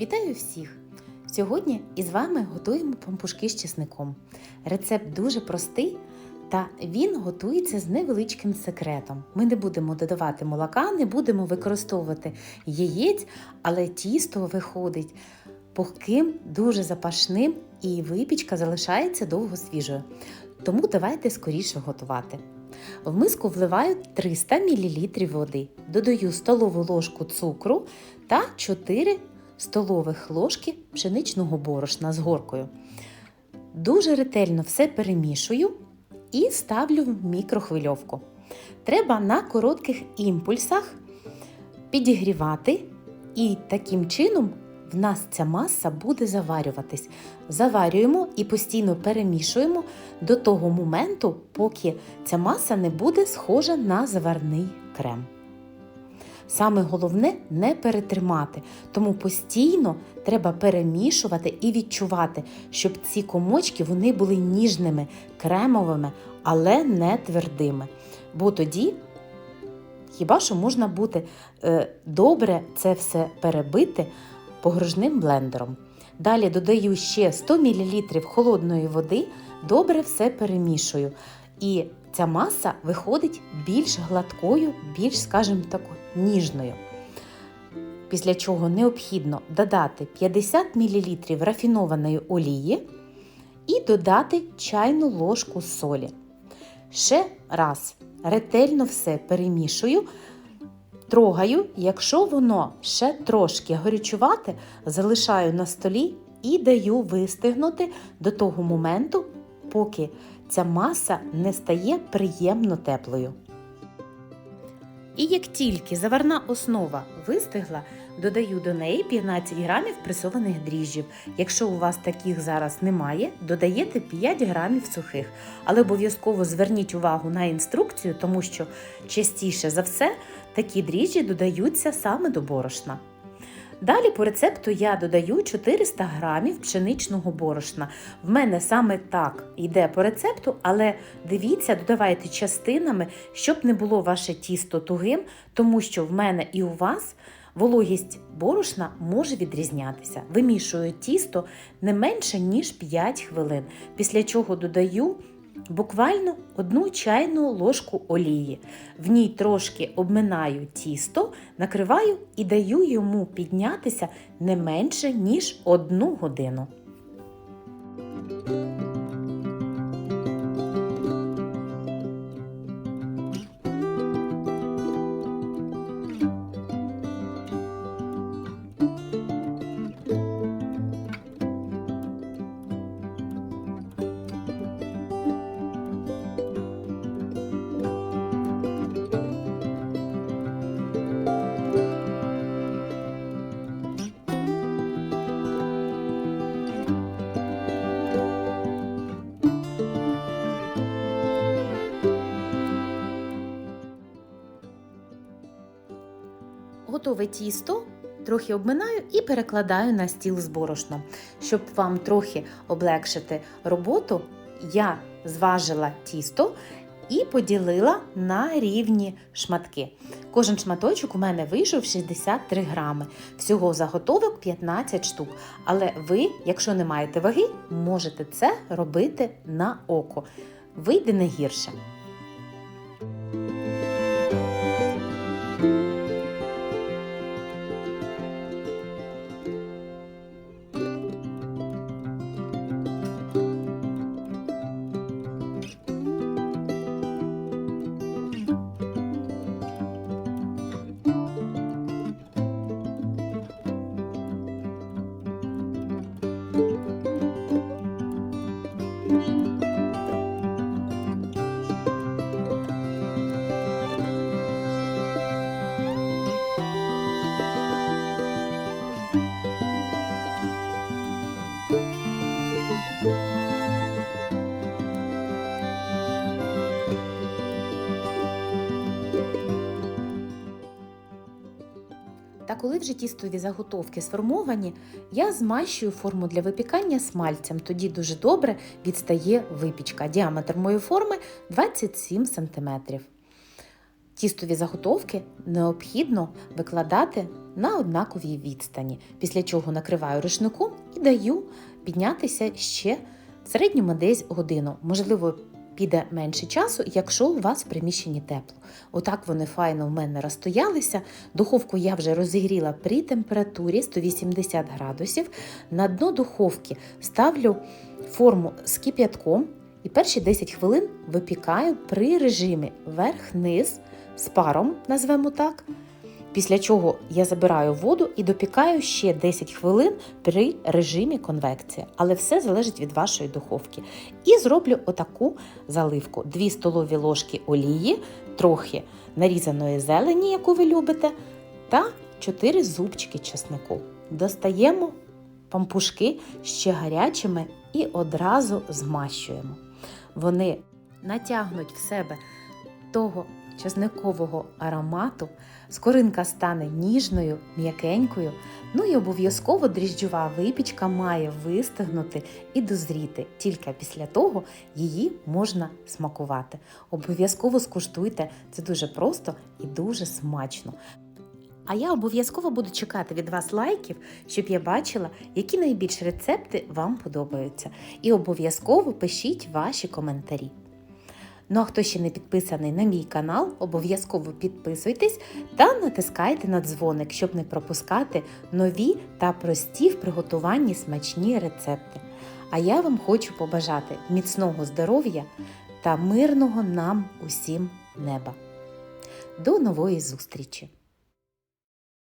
Вітаю всіх! Сьогодні із вами готуємо пампушки з чесником. Рецепт дуже простий, та він готується з невеличким секретом. Ми не будемо додавати молока, не будемо використовувати яєць, але тісто виходить пухким, дуже запашним, і випічка залишається довго свіжою. Тому давайте скоріше готувати. В миску вливаю 300 мл води, додаю столову ложку цукру та 4 столових ложки пшеничного борошна з горкою. Дуже ретельно все перемішую і ставлю в мікрохвильовку. Треба на коротких імпульсах підігрівати, і таким чином в нас ця маса буде заварюватись. Заварюємо і постійно перемішуємо до того моменту, поки ця маса не буде схожа на заварний крем. Саме головне не перетримати, тому постійно треба перемішувати і відчувати, щоб ці комочки вони були ніжними, кремовими, але не твердими. Бо тоді хіба що можна буде е, добре це все перебити погружним блендером. Далі додаю ще 100 мл холодної води, добре все перемішую. І ця маса виходить більш гладкою, більш, скажімо так, ніжною. Після чого необхідно додати 50 мл рафінованої олії і додати чайну ложку солі. Ще раз ретельно все перемішую, трогаю, якщо воно ще трошки горячувате, залишаю на столі і даю вистигнути до того моменту, поки ця маса не стає приємно теплою. І як тільки заварна основа вистигла, додаю до неї 15 грамів пресованих дріжджів. Якщо у вас таких зараз немає, додаєте 5 грамів сухих. Але обов'язково зверніть увагу на інструкцію, тому що частіше за все такі дріжджі додаються саме до борошна. Далі по рецепту я додаю 400 грамів пшеничного борошна. В мене саме так йде по рецепту, але дивіться, додавайте частинами, щоб не було ваше тісто тугим, тому що в мене і у вас вологість борошна може відрізнятися. Вимішую тісто не менше, ніж 5 хвилин, після чого додаю буквально одну чайну ложку олії. В ній трошки обминаю тісто, накриваю і даю йому піднятися не менше, ніж одну годину. Готове тісто трохи обминаю і перекладаю на стіл з борошном. Щоб вам трохи облегшити роботу, я зважила тісто і поділила на рівні шматки. Кожен шматочок у мене вийшов 63 грами. Всього заготовок 15 штук. Але ви, якщо не маєте ваги, можете це робити на око. Вийде не гірше. Та коли вже тістові заготовки сформовані, я змащую форму для випікання смальцем. Тоді дуже добре відстає випічка. Діаметр моєї форми 27 см. Тістові заготовки необхідно викладати на однаковій відстані, після чого накриваю рушником і даю піднятися ще в середньому десь годину. Можливо, піде менше часу, якщо у вас в приміщенні тепло. Отак вони файно в мене розстоялися. Духовку я вже розігріла при температурі 180 градусів. На дно духовки ставлю форму з кип'ятком і перші 10 хвилин випікаю при режимі верх-низ з паром, назвемо так. Після чого я забираю воду і допікаю ще 10 хвилин при режимі конвекції. Але все залежить від вашої духовки. І зроблю отаку заливку: 2 столові ложки олії, трохи нарізаної зелені, яку ви любите, та 4 зубчики чеснику. Достаємо пампушки ще гарячими і одразу змащуємо. Вони натягнуть в себе того чесникового аромату, скоринка стане ніжною, м'якенькою. Ну і обов'язково дріжджова випічка має вистигнути і дозріти. Тільки після того її можна смакувати. Обов'язково скуштуйте, це дуже просто і дуже смачно. А я обов'язково буду чекати від вас лайків, щоб я бачила, які найбільші рецепти вам подобаються. І обов'язково пишіть ваші коментарі. Ну а хто ще не підписаний на мій канал, обов'язково підписуйтесь та натискайте на дзвоник, щоб не пропускати нові та прості в приготуванні смачні рецепти. А я вам хочу побажати міцного здоров'я та мирного нам усім неба. До нової зустрічі!